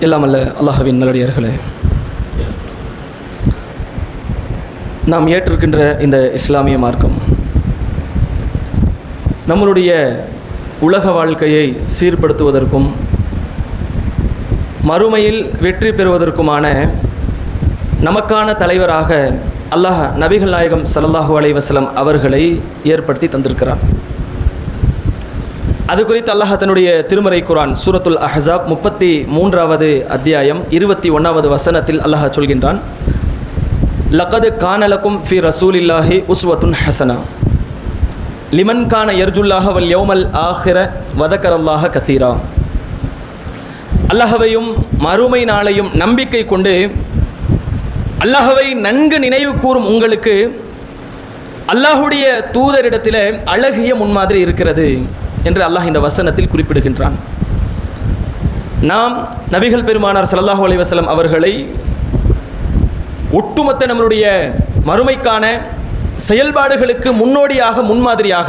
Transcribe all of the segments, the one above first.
எல்லாம் அல்ல அல்லாஹ்வின் நல்லடியார்களே. நாம் ஏற்றிருக்கின்ற இந்த இஸ்லாமிய மார்க்கம் நம்மளுடைய உலக வாழ்க்கையை சீர்படுத்துவதற்கும் மறுமையில் வெற்றி பெறுவதற்குமான நமக்கான தலைவராக அல்லாஹ் நபிகள் நாயகம் சல்லாஹூ அலைவசலம் அவர்களை ஏற்படுத்தி தந்திருக்கிறார். அது குறித்து அல்லாஹ் தன்னுடைய திருமறை குரான் சூரத்துல் அஹசாப் முப்பத்தி மூன்றாவது அத்தியாயம் இருபத்தி ஒன்றாவது வசனத்தில் அல்லாஹ் சொல்கின்றான் லகது கானலக்கும் ஃபி ரசூல் இல்லாஹி உஸ்வத்துன் ஹசனா. லிமன் கான எர்ஜுல்லாஹ வல் யோமல் ஆஹிர வதக்கரல்லாஹ கதீரா அல்லாஹவையும் மறுமை நாளையும் நம்பிக்கை கொண்டு அல்லாஹவை நன்கு நினைவு கூறும் உங்களுக்கு அல்லாஹுடைய தூதரிடத்தில் அழகிய முன்மாதிரி இருக்கிறது. என்று அல்லாஹ் இந்த வசனத்தில் குறிப்பிடுகின்றான். நாம் நபிகள் பெருமானார் ஸல்லல்லாஹு அலைவசலம் அவர்களை ஒட்டுமொத்த நம்மளுடைய மறுமைக்கான செயல்பாடுகளுக்கு முன்னோடியாக முன்மாதிரியாக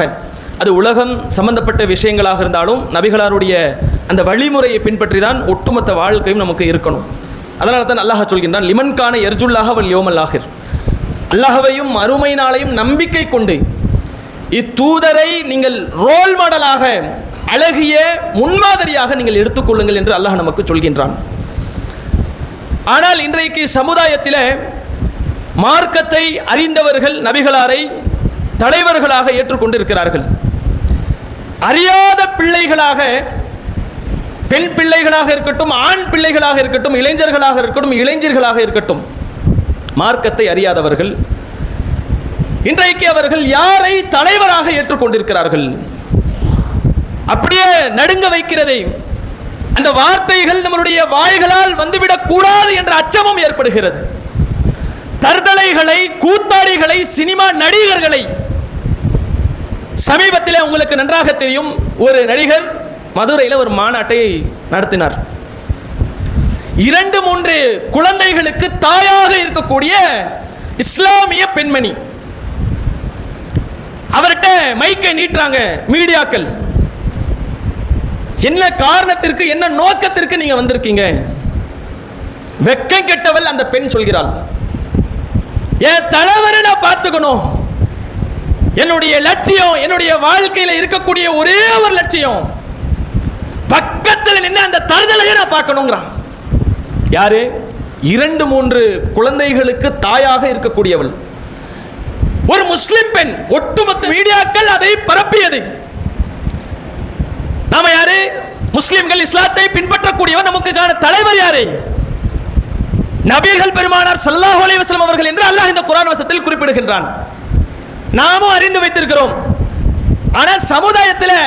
அது உலகம் சம்பந்தப்பட்ட விஷயங்களாக இருந்தாலும் நபிகளாருடைய அந்த வழிமுறையை பின்பற்றி தான் ஒட்டுமொத்த வாழ்க்கையும் நமக்கு இருக்கணும். அதனால தான் அல்லாஹ் சொல்கின்றான் லிமன்கான எர்ஜுல்லாக அவள் யோமல் அல்லாஹவையும் அருமை நாளையும் நம்பிக்கை கொண்டு இத்தூதரை நீங்கள் ரோல் மாடலாக அழகிய முன்மாதிரியாக நீங்கள் எடுத்துக்கொள்ளுங்கள் என்று அல்லாஹ் நமக்கு சொல்கின்றான். ஆனால் இன்றைக்கு சமுதாயத்தில் மார்க்கத்தை அறிந்தவர்கள் நபிகளாரை தலைவர்களாக ஏற்றுக்கொண்டிருக்கிறார்கள். அறியாத பிள்ளைகளாக பெண் பிள்ளைகளாக இருக்கட்டும் ஆண் பிள்ளைகளாக இருக்கட்டும் இளைஞர்களாக இருக்கட்டும் இளைஞர்களாக இருக்கட்டும் மார்க்கத்தை அறியாதவர்கள் இன்றைக்கு அவர்கள் யாரை தலைவராக ஏற்றுக்கொண்டிருக்கிறார்கள்? அப்படியே நடுங்க வைக்கிறதை அந்த வார்த்தைகள் நம்மளுடைய வாய்களால் வந்துவிடக் கூடாது என்ற அச்சமும் ஏற்படுகிறது. தர்தலைகளை கூத்தாடிகளை சினிமா நடிகர்களை சமீபத்தில் உங்களுக்கு நன்றாக தெரியும் ஒரு நடிகர் மதுரையில் ஒரு மாநாட்டை நடத்தினார். இரண்டு மூன்று குழந்தைகளுக்கு தாயாக இருக்கக்கூடிய இஸ்லாமிய பெண்மணி. அவர்கிட்ட மைக்கை நீட்டுறாங்க மீடியாக்கள். என்ன காரணத்திற்கு என்ன நோக்கத்திற்கு நீங்க வந்திருக்கீங்க? வெக்கம் கெட்டவள் அந்த பெண் சொல்கிறாள். என் தலைவரை நான் பார்த்துக்கணும். என்னுடைய லட்சியம் என்னுடைய வாழ்க்கையில் இருக்கக்கூடிய ஒரே ஒரு லட்சியம். பக்கத்தில் நின்று அந்த தருதலையே நான் பார்க்கணுங்கிறான். யாரு? இரண்டு மூன்று குழந்தைகளுக்கு தாயாக இருக்கக்கூடியவள். ஒரு முஸ்லிம் பெண் ஒட்டுமொத்த மீடியாக்கள் அதை பரப்பியது. நாம யாரு? முஸ்லிம்கள் இஸ்லாத்தை பின்பற்றக்கூடியவர் நமக்கு காண தலைவர் யாரு? நபிகள் பெருமானார் சல்லாஹ் அலைவாஸ்லம் அவர்கள் என்று அல்லாஹ் இந்த குரான் வசத்தில் குறிப்பிடுகின்றான். நாமும் அறிந்து வைத்திருக்கிறோம். ஆனால் சமுதாயத்தில்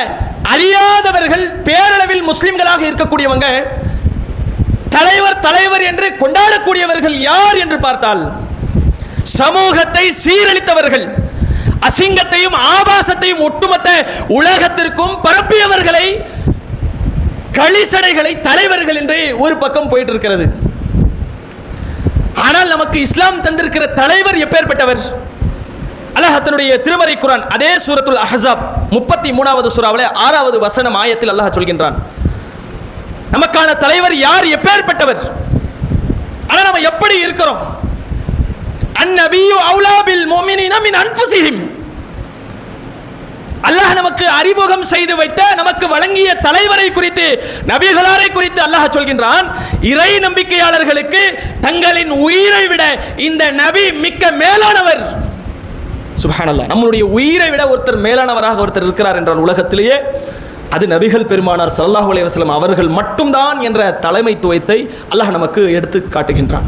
அறியாதவர்கள் பேரளவில் முஸ்லிம்களாக இருக்கக்கூடியவங்க தலைவர் தலைவர் என்று கொண்டாடக்கூடியவர்கள் யார் என்று பார்த்தால் சமூகத்தை சீரழித்தவர்கள் அசிங்கத்தையும் ஆபாசத்தையும் ஒட்டுமொத்த உலகத்திற்கும் பரப்பியவர்களை களிசடைகளை தலைவர்கள் என்று ஒரு பக்கம் போயிட்டு இருக்கிறது ஆனால் நமக்கு இஸ்லாம் தந்திருக்கிற தலைவர் எப்பேற்பட்டவர்? அல்லாஹத்தனுடைய திருமறை குரான் அதே சூரத்துல் அஹசாப் முப்பத்தி மூணாவது சூறாவில் ஆறாவது வசனம் ஆயத்தில் அல்லாஹ் சொல்கின்றான். நமக்கான தலைவர் யார் எப்பேற்பட்டவர்? ஆனால் நம்ம எப்படி இருக்கிறோம்? அந்நபியு அவுலாபில் மோமினின மின் அன்புசிஹிம் அல்லாஹ் நமக்கு அறிமுகம் செய்து வைத்த நமக்கு வழங்கிய தலைவரை குறித்து நபிகளாரை குறித்து அல்லாஹ் சொல்கின்றான் இறை நம்பிக்கையாளர்களுக்கு தங்களின் உயிரை விட இந்த நபி மிக்க மேலானவர். சுபஹானல்லா நம்மளுடைய உயிரை விட ஒருத்தர் மேலானவராக ஒருத்தர் இருக்கிறார் என்றால் உலகத்திலேயே அது நபிகள் பெருமானார் ஸல்லல்லாஹு அலைஹி அவர்கள் மட்டும்தான் என்ற தலைமைத்துவத்தை அல்லாஹ் நமக்கு எடுத்து காட்டுகின்றான்.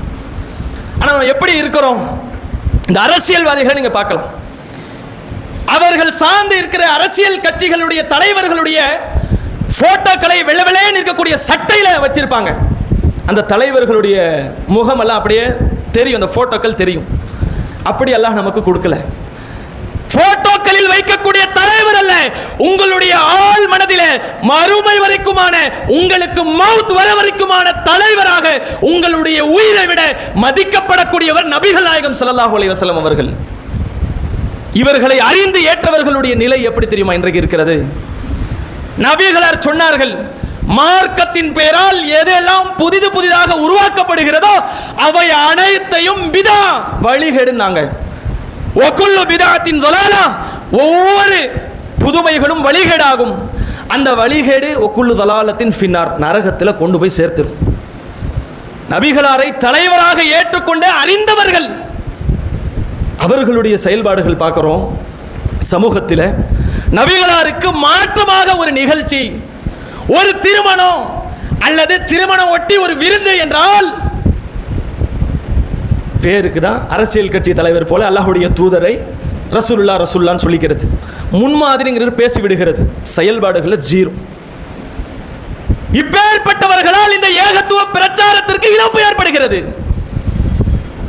ஆனால் நம்ம எப்படி இருக்கிறோம்? இந்த அரசியல்வாதிகளை நீங்கள் பார்க்கலாம். அவர்கள் சார்ந்து இருக்கிற அரசியல் கட்சிகளுடைய தலைவர்களுடைய போட்டோக்களை வெள்ள நிற்கக்கூடிய சட்டையில் வச்சிருப்பாங்க. அந்த தலைவர்களுடைய முகமெல்லாம் அப்படியே தெரியும் அந்த போட்டோக்கள் தெரியும். அப்படியெல்லாம் நமக்கு கொடுக்கல. வைக்கக்கூடிய அல்ல. உங்களுடைய ஆள் மனதில மறுமை வரைக்குமான உங்களுக்கு மவுத் வர வரைக்குமான தலைவராக உங்களுடைய உயிரை விட மதிக்கப்படக்கூடியவர் நபிகள் நாயகம் சல்லாஹூ அலைஹி அவர்கள். இவர்களை அறிந்து ஏற்றவர்களுடைய நிலை எப்படி தெரியுமா இன்றைக்கு இருக்கிறது? நபிகளார் சொன்னார்கள் மார்க்கத்தின் பெயரால் எதெல்லாம் புதிது புதிதாக உருவாக்கப்படுகிறதோ அவை அனைத்தையும் பிதா வழிகேடுனாங்க ஒக்குள்ளு பிதாத்தின் ஒவ்வொரு புதுமைகளும் வழிகேடாகும். அந்த வழிகேடு ஒக்குள்ளு தலாலத்தின் பின்னார் நரகத்தில் கொண்டு போய் சேர்த்துரும் நபிகளாரை தலைவராக ஏற்றுக்கொண்ட அறிந்தவர்கள். அவர்களுடைய செயல்பாடுகள் பார்க்குறோம். சமூகத்தில் நபிகளாருக்கு மாற்றமாக ஒரு நிகழ்ச்சி ஒரு திருமணம் அல்லது திருமணம் ஒட்டி ஒரு விருந்து என்றால் பேருக்கு தான் அரசியல் கட்சி தலைவர் போல அல்லாஹுடைய தூதரை ரசூலுல்லா ரசூல்லான்னு சொல்லிக்கிறது. முன்மாதிரிங்கிறது பேசிவிடுகிறது. செயல்பாடுகளை செயல்பாடுகளில் ஜீரோ. இப்பேற்பட்டவர்களால் இந்த ஏகத்துவ பிரச்சாரத்திற்கு இழப்பு ஏற்படுகிறது.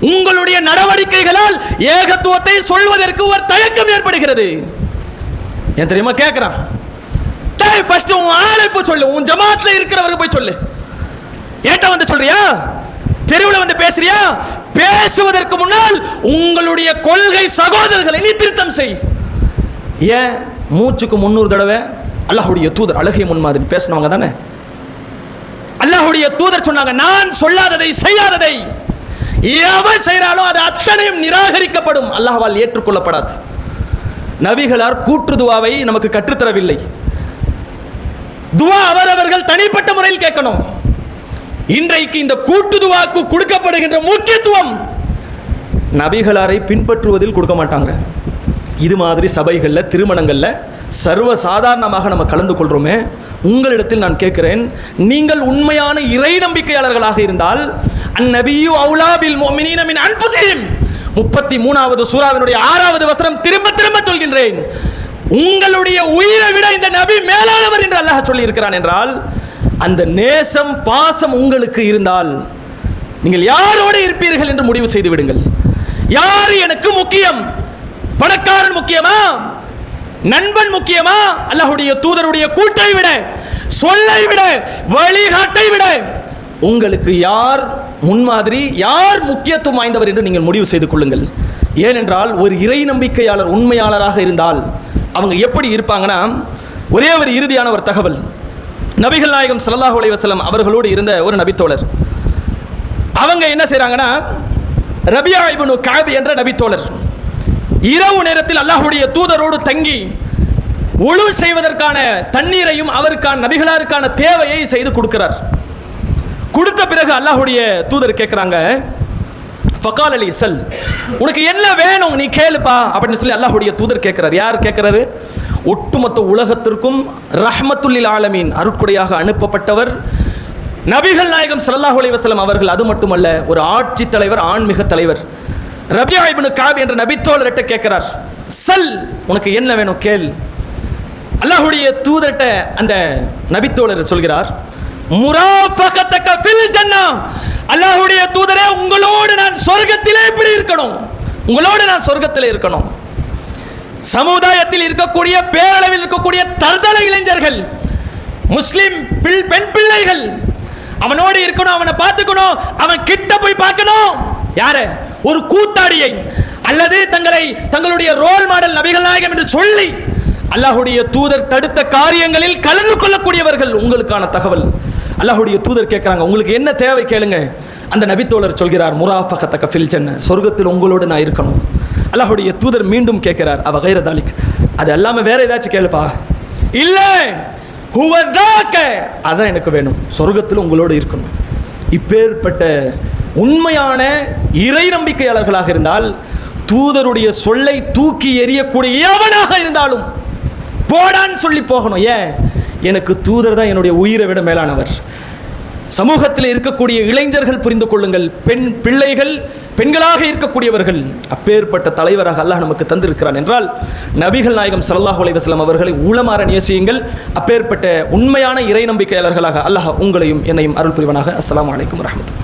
உங்களுடைய நடவடிக்கைகளால் ஏகத்துவத்தை சொல்வதற்கு ஒரு தயக்கம் ஏற்படுகிறது. ஏன் தெரியுமா கேட்கிறான் ஃபர்ஸ்ட் உன் ஆளை போய் சொல்லு உன் ஜமாத்ல இருக்கிறவருக்கு போய் சொல்லு. ஏட்ட வந்து சொல்றியா? தெருவில் வந்து பேசுறியா? பேசுவதற்கு முன்னால் உங்களுடைய கொள்கை சகோதரர்களை நீ திருத்தம் செய். ஏன்? மூச்சுக்கு முன்னூறு தடவை அல்லாஹுடைய தூதர் அழகிய முன்மாதிரி பேசினவங்க தானே? அல்லாஹுடைய தூதர் சொன்னாங்க நான் சொல்லாததை செய்யாததை. எவன் செய்கிறாலும் அது அத்தனையும் நிராகரிக்கப்படும். அல்லாஹ்வால் ஏற்றுக்கொள்ளப்படாது. நபிகளார் கூற்று துவாவை நமக்கு கற்றுத்தரவில்லை. துவா அவரவர்கள் தனிப்பட்ட முறையில் கேட்கணும். இன்றைக்கு இந்த கூட்டுதுவாக்கு கொடுக்கப்படுகின்ற முக்கியத்துவம் நபிகளாரை பின்பற்றுவதில் கொடுக்க மாட்டாங்க. இது மாதிரி சபைகளில் திருமணங்களில் சர்வ சாதாரணமாக நம்ம கலந்து கொள்கிறோமே உங்களிடத்தில் நான் கேட்கிறேன் நீங்கள் உண்மையான இறை நம்பிக்கையாளர்களாக இருந்தால் அந்நபியு அவுலாபில் மோமினீன அன்புசீம் முப்பத்தி மூணாவது சூறாவினுடைய ஆறாவது வசனம் திரும்ப திரும்ப சொல்கின்றேன். உங்களுடைய உயிரை விட இந்த நபி மேலானவர் என்று அல்லாஹ் சொல்லி இருக்கிறான் என்றால் அந்த நேசம் பாசம் உங்களுக்கு இருந்தால் நீங்கள் யாரோடு இருப்பீர்கள் என்று முடிவு செய்து விடுங்கள். யார் எனக்கு முக்கியம்? பணக்காரன் முக்கியமா? நண்பன் முக்கியமா? அல்லாஹுடைய தூதருடைய கூட்டை விட சொல்லை விட வழிகாட்டை விட உங்களுக்கு யார் முன்மாதிரி யார் முக்கியத்துவம் வாய்ந்தவர் என்று நீங்கள் முடிவு செய்து கொள்ளுங்கள். ஏனென்றால் ஒரு இறை நம்பிக்கையாளர் உண்மையாளராக இருந்தால் அவங்க எப்படி இருப்பாங்கன்னா ஒரே ஒரு இறுதியான ஒரு தகவல். நபிகள் நாயகம் சல்லாஹ் அலைஹி அவர்களோடு இருந்த ஒரு நபித்தோழர். அவங்க என்ன செய்கிறாங்கன்னா ரபியா இபுனு காபி என்ற நபித்தோழர். இரவு நேரத்தில் அல்லாஹுடைய தூதரோடு தங்கி உழு செய்வதற்கான தண்ணீரையும் அவருக்கான நபிகளாருக்கான தேவையை செய்து கொடுக்கிறார். கொடுத்த பிறகு அல்லாஹுடைய தூதர் கேட்குறாங்க ஃபக்கால் அலி சல். உனக்கு என்ன வேணும்? நீ கேளுப்பா. அப்படின்னு சொல்லி அல்லாஹுடைய தூதர் கேட்குறார். யார் கேட்குறாரு? ஒட்டுமொத்த உலகத்திற்கும் ரஹ்மத்துல்லில் ஆலமீன் அருட்குடையாக அனுப்பப்பட்டவர் நபிகள் நாயகம் சல்லாஹ் அலைஹி அவர்கள். அது மட்டுமல்ல ஒரு ஆட்சி தலைவர் ஆன்மீக தலைவர். ரபியா இப்னு காப் என்ற நபித்தோழர்கிட்ட கேட்கிறார் சல் உனக்கு என்ன வேணும்? கேள். அல்லாஹுடைய தூதர்கிட்ட அந்த நபித்தோழர் சொல்கிறார் முராஃபகத்தக ஃபில் ஜன்னா. அல்லாஹுடைய தூதரே உங்களோடு நான் சொர்க்கத்திலே இப்படி இருக்கணும். உங்களோடு நான் சொர்க்கத்திலே இருக்கணும். சமுதாயத்தில் இருக்கக்கூடிய பேரளவில் இருக்கக்கூடிய தர்தல இளைஞர்கள் முஸ்லிம் பிள் பெண் பிள்ளைகள் அவனோடு இருக்கணும் அவனை பார்த்துக்கணும் அவன் கிட்ட போய் பார்க்கணும். யாரு? ஒரு கூத்தாடியை அல்லது தங்களை தங்களுடைய ரோல் மாடல் நபிகள் நாயகம் என்று சொல்லி அல்லாஹுடைய தூதர் தடுத்த காரியங்களில் கலந்து கொள்ளக்கூடியவர்கள் உங்களுக்கான தகவல். அல்லாஹுடைய தூதர் கேட்குறாங்க உங்களுக்கு என்ன தேவை கேளுங்க. அந்த நபித்தோழர் சொல்கிறார் முராஃபகத்தக்க ஃபில் சொர்க்கத்தில் உங்களோடு நான் இருக்கணும். அல்லாஹுடைய தூதர் மீண்டும் கேட்கிறார் அவ கைர தாலிக். அது எல்லாமே வேற ஏதாச்சும் கேளுப்பா. இல்லை அதான் எனக்கு வேணும் சொர்க்கத்தில் உங்களோடு இருக்கணும். இப்பேற்பட்ட உண்மையான இறை நம்பிக்கையாளர்களாக இருந்தால் தூதருடைய சொல்லை தூக்கி எறியக்கூடிய எவனாக இருந்தாலும் போடான்னு சொல்லி போகணும். ஏன்? எனக்கு தூதர் தான் என்னுடைய உயிரை விட மேலானவர். சமூகத்தில் இருக்கக்கூடிய இளைஞர்கள் புரிந்து கொள்ளுங்கள். பெண் பிள்ளைகள் பெண்களாக இருக்கக்கூடியவர்கள். அப்பேற்பட்ட தலைவராக அல்லாஹ் நமக்கு தந்திருக்கிறான் என்றால் நபிகள் நாயகம் சல்லாஹ் அலைவாஸ்லாம் அவர்களை ஊழமாற நேசியுங்கள். அப்பேற்பட்ட உண்மையான இறை நம்பிக்கையாளர்களாக அல்லாஹ் உங்களையும் என்னையும் அருள் புரிவனாக. அஸ்லாம் வலைக்கம் வரமத்துல